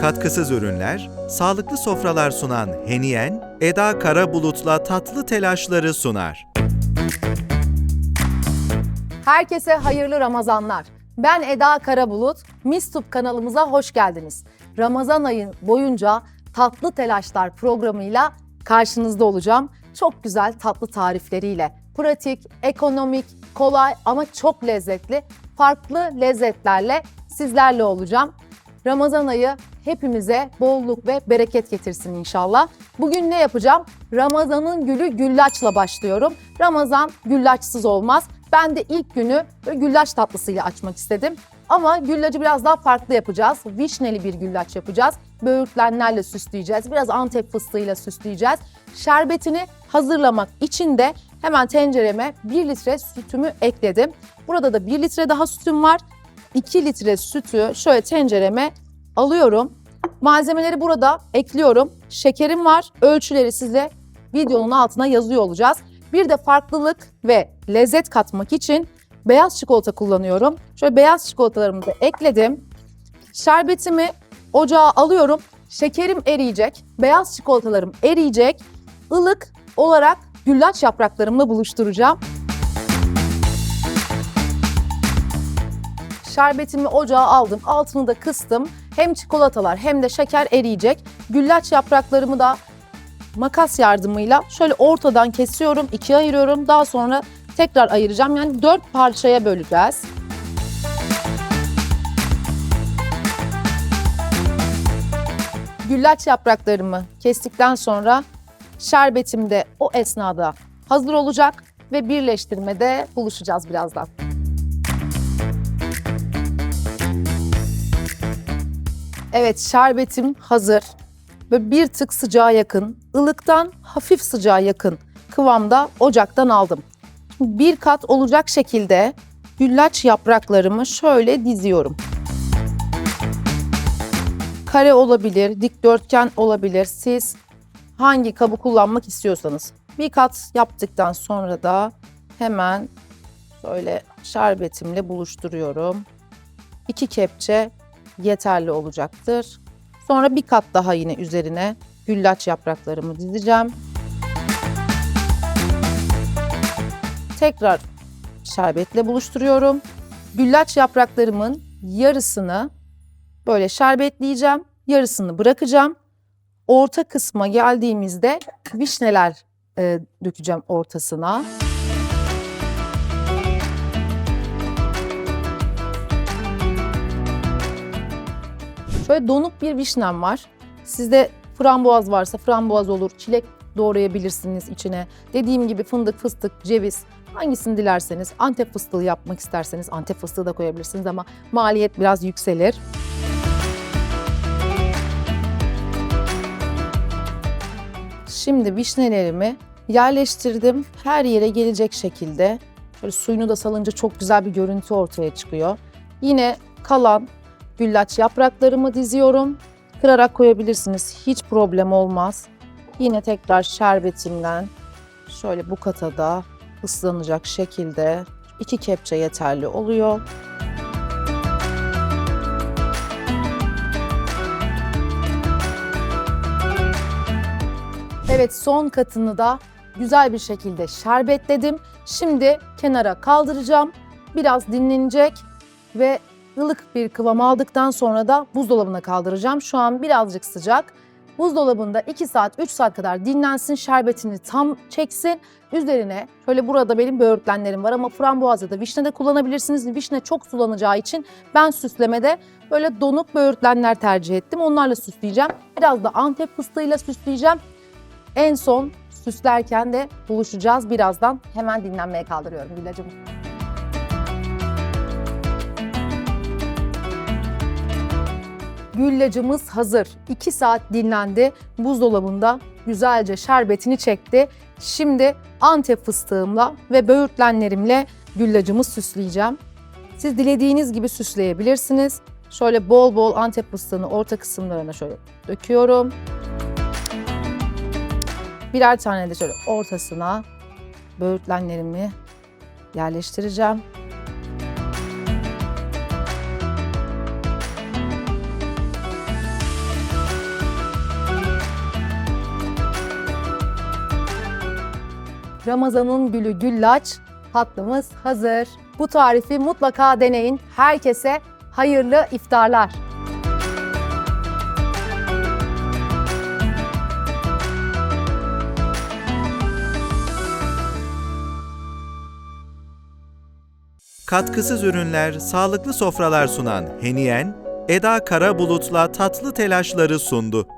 katkısız ürünler, sağlıklı sofralar sunan Heniyen, Eda Karabulut'la tatlı telaşları sunar. Herkese hayırlı Ramazanlar. Ben Eda Karabulut. Mistub kanalımıza hoş geldiniz. Ramazan ayı boyunca Tatlı Telaşlar programıyla karşınızda olacağım. Çok güzel tatlı tarifleriyle. Pratik, ekonomik, kolay ama çok lezzetli, farklı lezzetlerle sizlerle olacağım. Ramazan ayı hepimize bolluk ve bereket getirsin inşallah. Bugün ne yapacağım? Ramazanın gülü güllaçla başlıyorum. Ramazan güllaçsız olmaz. Ben de ilk günü böyle güllaç tatlısıyla açmak istedim. Ama güllacı biraz daha farklı yapacağız. Vişneli bir güllaç yapacağız. Böğürtlenlerle süsleyeceğiz. Biraz antep fıstığıyla süsleyeceğiz. Şerbetini hazırlamak için de hemen tencereme 1 litre sütümü ekledim. Burada da 1 litre daha sütüm var. 2 litre sütü şöyle tencereme alıyorum. Malzemeleri burada ekliyorum. Şekerim var. Ölçüleri size videonun altına yazıyor olacağız. Bir de farklılık ve lezzet katmak için beyaz çikolata kullanıyorum. Şöyle beyaz çikolatalarımı da ekledim. Şerbetimi ocağa alıyorum. Şekerim eriyecek. Beyaz çikolatalarım eriyecek. Ilık olarak güllaç yapraklarımla buluşturacağım. Şerbetimi ocağa aldım. Altını da kıstım. Hem çikolatalar hem de şeker eriyecek. Güllaç yapraklarımı da makas yardımıyla şöyle ortadan kesiyorum, ikiye ayırıyorum. Daha sonra tekrar ayıracağım. Yani dört parçaya böleceğiz. Güllaç yapraklarımı kestikten sonra şerbetim de o esnada hazır olacak ve birleştirmede buluşacağız birazdan. Evet şerbetim hazır. Böyle bir tık sıcağa yakın, ılıktan hafif sıcağa yakın kıvamda ocaktan aldım. Bir kat olacak şekilde güllaç yapraklarımı şöyle diziyorum. Kare olabilir, dikdörtgen olabilir. Siz hangi kabı kullanmak istiyorsanız. Bir kat yaptıktan sonra da hemen şöyle şerbetimle buluşturuyorum. İki kepçe yeterli olacaktır. Sonra bir kat daha yine üzerine güllaç yapraklarımı dizeceğim. Tekrar şerbetle buluşturuyorum. Güllaç yapraklarımın yarısını böyle şerbetleyeceğim. Yarısını bırakacağım. Orta kısma geldiğimizde vişneler e, dökeceğim ortasına. Şöyle donuk bir vişnem var. Sizde frambuaz varsa frambuaz olur, çilek doğrayabilirsiniz içine. Dediğim gibi fındık, fıstık, ceviz hangisini dilerseniz antep fıstığı yapmak isterseniz antep fıstığı da koyabilirsiniz ama maliyet biraz yükselir. Şimdi vişnelerimi yerleştirdim. Her yere gelecek şekilde. Böyle suyunu da salınca çok güzel bir görüntü ortaya çıkıyor. Yine kalan güllaç yapraklarımı diziyorum. Kırarak koyabilirsiniz. Hiç problem olmaz. Yine tekrar şerbetimden şöyle bu katada ıslanacak şekilde iki kepçe yeterli oluyor. Evet son katını da güzel bir şekilde şerbetledim. Şimdi kenara kaldıracağım. Biraz dinlenecek ve ılık bir kıvam aldıktan sonra da buzdolabına kaldıracağım. Şu an birazcık sıcak. Buzdolabında 2 saat 3 saat kadar dinlensin, şerbetini tam çeksin. Üzerine şöyle burada benim böğürtlenlerim var ama frambuaz ya da vişne de kullanabilirsiniz. Vişne çok sulanacağı için ben süslemede böyle donuk böğürtlenler tercih ettim. Onlarla süsleyeceğim. Biraz da antep fıstığıyla süsleyeceğim. En son süslerken de buluşacağız birazdan. Hemen dinlenmeye kaldırıyorum Gülacığım. Güllacımız hazır. 2 saat dinlendi. Buzdolabında güzelce şerbetini çekti. Şimdi antep fıstığımla ve böğürtlenlerimle güllacımı süsleyeceğim. Siz dilediğiniz gibi süsleyebilirsiniz. Şöyle bol bol antep fıstığını orta kısımlarına şöyle döküyorum. Birer tane de şöyle ortasına böğürtlenlerimi yerleştireceğim. Ramazan'ın gülü güllaç, tatlımız hazır. Bu tarifi mutlaka deneyin. Herkese hayırlı iftarlar. Katkısız ürünler, sağlıklı sofralar sunan Heniyen, Eda Karabulut'la tatlı telaşları sundu.